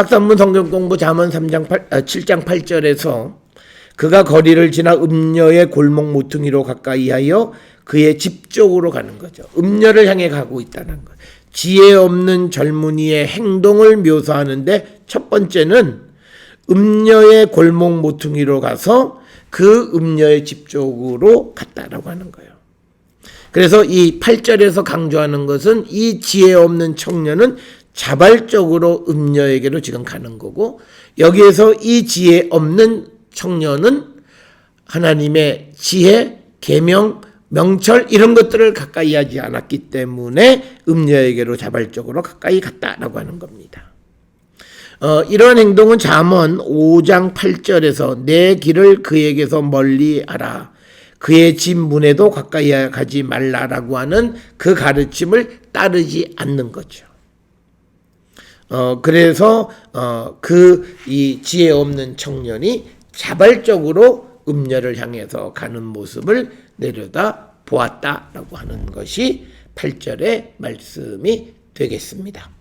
딱산문 성경 공부 잠언 3장 8, 아, 7장 8절에서 그가 거리를 지나 음녀의 골목 모퉁이로 가까이 하여 그의 집 쪽으로 가는 거죠. 음녀를 향해 가고 있다는 거. 지혜 없는 젊은이의 행동을 묘사하는데 첫 번째는 음녀의 골목 모퉁이로 가서 그 음녀의 집 쪽으로 갔다라고 하는 거예요. 그래서 이 8절에서 강조하는 것은 이 지혜 없는 청년은 자발적으로 음녀에게로 지금 가는 거고 여기에서 이 지혜 없는 청년은 하나님의 지혜, 계명, 명철 이런 것들을 가까이 하지 않았기 때문에 음녀에게로 자발적으로 가까이 갔다라고 하는 겁니다. 어, 이러한 행동은 잠언 5장 8절에서 내 길을 그에게서 멀리 하라. 그의 집 문에도 가까이 가지 말라라고 하는 그 가르침을 따르지 않는 거죠. 어, 그래서, 어, 그, 이 지혜 없는 청년이 자발적으로 음녀를 향해서 가는 모습을 내려다 보았다라고 하는 것이 8절의 말씀이 되겠습니다.